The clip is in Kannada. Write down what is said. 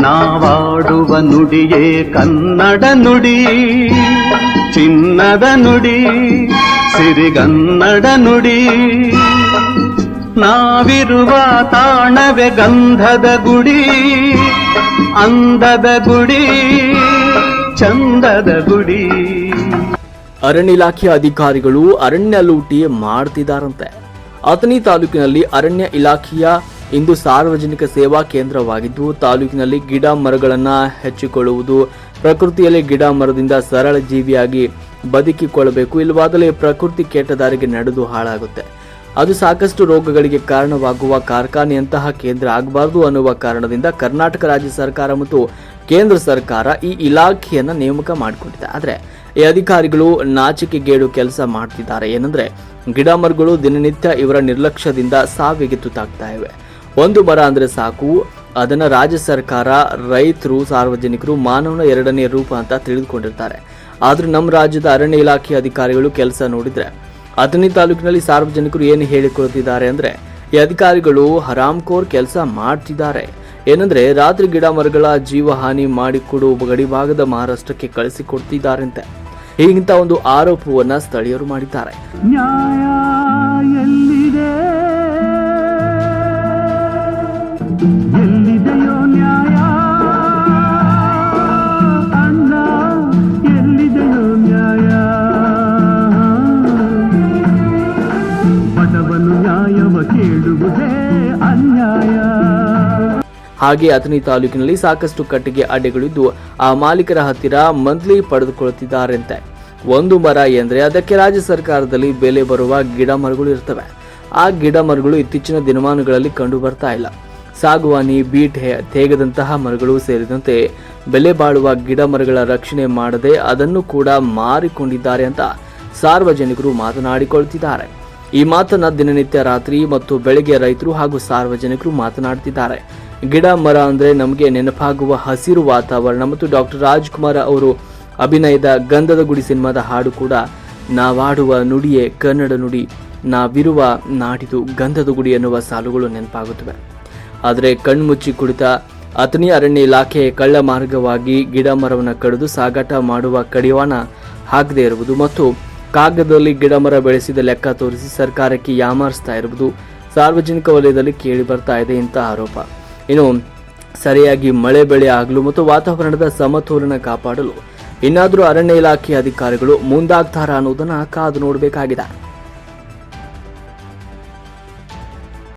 ನಾವಾಡುವ ನುಡಿಯೇ ಕನ್ನಡ ನುಡಿ, ಚಿನ್ನದ ನುಡಿ, ಸಿರಿಗನ್ನಡ ನುಡಿ. ನಾವಿರುವ ತಾಣವೆ ಗಂಧದ ಗುಡಿ, ಅಂದದ ಗುಡಿ, ಚಂದದ ಗುಡಿ. ಅರಣ್ಯ ಇಲಾಖೆ ಅಧಿಕಾರಿಗಳು ಅರಣ್ಯ ಲೂಟಿ ಮಾಡ್ತಿದ್ದಾರಂತೆ. ಅಥಣಿ ತಾಲೂಕಿನಲ್ಲಿ ಅರಣ್ಯ ಇಲಾಖೆಯ ಇಂದು ಸಾರ್ವಜನಿಕ ಸೇವಾ ಕೇಂದ್ರವಾಗಿದ್ದು, ತಾಲೂಕಿನಲ್ಲಿ ಗಿಡ ಮರಗಳನ್ನು ಹೆಚ್ಚಿಕೊಳ್ಳುವುದು, ಪ್ರಕೃತಿಯಲ್ಲಿ ಗಿಡ ಮರದಿಂದ ಸರಳ ಜೀವಿಯಾಗಿ ಬದುಕಿಕೊಳ್ಳಬೇಕು. ಇಲ್ಲವಾದಲ್ಲಿ ಪ್ರಕೃತಿ ಕೆಟ್ಟ ದಾರಿಗೆ ನಡೆದು ಹಾಳಾಗುತ್ತೆ. ಅದು ಸಾಕಷ್ಟು ರೋಗಗಳಿಗೆ ಕಾರಣವಾಗುವ ಕಾರ್ಖಾನೆಯಂತಹ ಕೇಂದ್ರ ಆಗಬಾರದು ಅನ್ನುವ ಕಾರಣದಿಂದ ಕರ್ನಾಟಕ ರಾಜ್ಯ ಸರ್ಕಾರ ಮತ್ತು ಕೇಂದ್ರ ಸರ್ಕಾರ ಈ ಇಲಾಖೆಯನ್ನು ನೇಮಕ ಮಾಡಿಕೊಂಡಿದೆ. ಆದರೆ ಈ ಅಧಿಕಾರಿಗಳು ನಾಚಿಕೆಗೇಡು ಕೆಲಸ ಮಾಡ್ತಿದ್ದಾರೆ. ಏನಂದ್ರೆ ಗಿಡ ಮರಗಳು ದಿನನಿತ್ಯ ಇವರ ನಿರ್ಲಕ್ಷ್ಯದಿಂದ ಸಾವಿಗೆ ತುತ್ತಾಗ್ತಾ ಇವೆ. ಒಂದು ಮರ ಅಂದ್ರೆ ಸಾಕು. ಅದನ್ನ ರಾಜ್ಯ ಸರ್ಕಾರ, ರೈತರು, ಸಾರ್ವಜನಿಕರು ಮಾನವನ ಎರಡನೇ ರೂಪ ಅಂತ ತಿಳಿದುಕೊಂಡಿರ್ತಾರೆ. ಆದರೂ ನಮ್ಮ ರಾಜ್ಯದ ಅರಣ್ಯ ಇಲಾಖೆ ಅಧಿಕಾರಿಗಳು ಕೆಲಸ ನೋಡಿದ್ರೆ ಅಥಣಿ ತಾಲೂಕಿನಲ್ಲಿ ಸಾರ್ವಜನಿಕರು ಏನು ಹೇಳಿಕೊಳ್ಳುತ್ತಿದ್ದಾರೆ ಅಂದ್ರೆ, ಈ ಅಧಿಕಾರಿಗಳು ಹರಾಮ್ಕೋರ್ ಕೆಲಸ ಮಾಡ್ತಿದ್ದಾರೆ. ಏನಂದ್ರೆ, ರಾತ್ರಿ ಗಿಡ ಮರಗಳ ಜೀವ ಹಾನಿ ಮಾಡಿಕೊಡು ಗಡಿಭಾಗದ ಮಹಾರಾಷ್ಟ್ರಕ್ಕೆ ಕಳಿಸಿಕೊಡ್ತಿದ್ದಾರಂತೆ. ಹೀಗಿಂತ ಒಂದು ಆರೋಪವನ್ನ ಸ್ಥಳೀಯರು ಮಾಡಿದ್ದಾರೆ. ಹಾಗೆ ಅಥಣಿ ತಾಲೂಕಿನಲ್ಲಿ ಸಾಕಷ್ಟು ಕಟ್ಟಿಗೆ ಅಡ್ಡೆಗಳಿದ್ದು ಆ ಮಾಲೀಕರ ಹತ್ತಿರ ಮಂತ್ಲಿ ಪಡೆದುಕೊಳ್ಳುತ್ತಿದ್ದಾರೆಂತೆ. ಒಂದು ಮರ ಎಂದರೆ ಅದಕ್ಕೆ ರಾಜ್ಯ ಸರ್ಕಾರದಲ್ಲಿ ಬೆಲೆ ಬರುವ ಗಿಡ ಮರಗಳು ಇರ್ತವೆ. ಆ ಗಿಡ ಮರಗಳು ಇತ್ತೀಚಿನ ದಿನಮಾನಗಳಲ್ಲಿ ಕಂಡು ಬರ್ತಾ ಇಲ್ಲ. ಸಾಗುವಾನಿ, ಬೀಟೆ, ತೇಗದಂತಹ ಮರಗಳು ಸೇರಿದಂತೆ ಬೆಲೆ ಬಾಳುವ ಗಿಡ ಮರಗಳ ರಕ್ಷಣೆ ಮಾಡದೆ ಅದನ್ನು ಕೂಡ ಮಾರಿಕೊಂಡಿದ್ದಾರೆ ಅಂತ ಸಾರ್ವಜನಿಕರು ಮಾತನಾಡಿಕೊಳ್ತಿದ್ದಾರೆ. ಈ ಮಾತನ್ನ ದಿನನಿತ್ಯ ರಾತ್ರಿ ಮತ್ತು ಬೆಳಗ್ಗೆ ರೈತರು ಹಾಗೂ ಸಾರ್ವಜನಿಕರು ಮಾತನಾಡ್ತಿದ್ದಾರೆ ಗಿಡ, ಮರ ಅಂದ್ರೆ ನಮಗೆ ನೆನಪಾಗುವ ಹಸಿರು ವಾತಾವರಣ ಮತ್ತು ಡಾಕ್ಟರ್ ರಾಜ್ಕುಮಾರ್ ಅವರು ಅಭಿನಯದ ಗಂಧದ ಗುಡಿ ಸಿನಿಮಾದ ಹಾಡು ಕೂಡ ನಾವಾಡುವ ನುಡಿಯೇ ಕನ್ನಡ ನುಡಿ. ನಾವಿರುವ ನಾಡಿದು ಗಂಧದ ಗುಡಿ ಎನ್ನುವ ಸಾಲುಗಳು ನೆನಪಾಗುತ್ತವೆ. ಆದರೆ ಕಣ್ಮುಚ್ಚಿ ಕುಳಿತ ಅಥಣಿ ಅರಣ್ಯ ಇಲಾಖೆ ಕಳ್ಳ ಮಾರ್ಗವಾಗಿ ಗಿಡ ಮರವನ್ನು ಕಡಿದು ಸಾಗಾಟ ಮಾಡುವ ಕಡಿವಾಣ ಹಾಕದೇ ಇರುವುದು ಮತ್ತು ಕಾಗದದಲ್ಲಿ ಗಿಡ ಮರ ಬೆಳೆಸಿದ ಲೆಕ್ಕ ತೋರಿಸಿ ಸರ್ಕಾರಕ್ಕೆ ಯಾಮಾರಿಸ್ತಾ ಇರುವುದು ಸಾರ್ವಜನಿಕ ವಲಯದಲ್ಲಿ ಕೇಳಿ ಬರ್ತಾ ಇದೆ ಇಂಥ ಆರೋಪ. ಇನ್ನು ಸರಿಯಾಗಿ ಮಳೆ ಬೆಳೆ ಆಗಲು ಮತ್ತು ವಾತಾವರಣದ ಸಮತೋಲನ ಕಾಪಾಡಲು ಇನ್ನಾದರೂ ಅರಣ್ಯ ಇಲಾಖೆ ಅಧಿಕಾರಿಗಳು ಮುಂದಾಗ್ತಾರಾ ಅನ್ನೋದನ್ನ ಕಾದು ನೋಡಬೇಕಾಗಿದೆ.